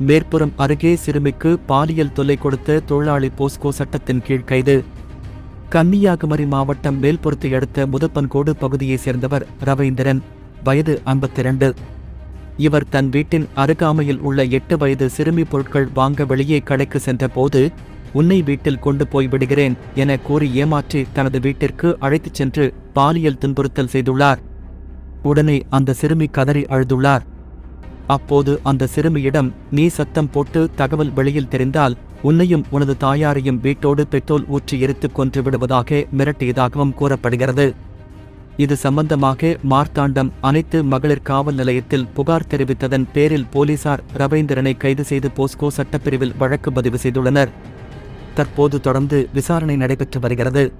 மேற்புறம் அருகே சிறுமிக்கு பாலியல் தொல்லை கொடுத்த தொழிலாளி போஸ்கோ சட்டத்தின் கீழ் கைது. கன்னியாகுமரி மாவட்டம் மேல்புறத்தை அடுத்த முதப்பன்கோடு பகுதியைச் சேர்ந்தவர் ரவீந்திரன் வயது 52 இவர் தன் வீட்டின் அருகாமையில் உள்ள எட்டு வயது சிறுமி பொருட்கள் வாங்க வெளியே கடைக்கு சென்றபோது உன்னை வீட்டில் கொண்டு போய் விடுகிறேன் என கூறி ஏமாற்றி தனது வீட்டிற்கு அழைத்துச் சென்று பாலியல் துன்புறுத்தல் செய்துள்ளார். உடனே அந்த சிறுமி கதறி அழுதுள்ளார். அப்போது அந்த சிறுமியிடம் நீ சத்தம் போட்டு தகவல் வெளியில் தெரிந்தால் உன்னையும் உனது தாயாரையும் வீட்டோடு பெட்ரோல் ஊற்றி எரித்துக் கொன்று விடுவதாக மிரட்டியதாகவும் கூறப்படுகிறது. இது சம்பந்தமாக மார்த்தாண்டம் அனைத்து மகளிர் காவல் நிலையத்தில் புகார் தெரிவித்ததன் பேரில் போலீசார் ரவீந்திரனை கைது செய்து போஸ்கோ சட்டப்பிரிவில் வழக்கு பதிவு செய்துள்ளனர். தற்போது தொடர்ந்து விசாரணை நடைபெற்று வருகிறது.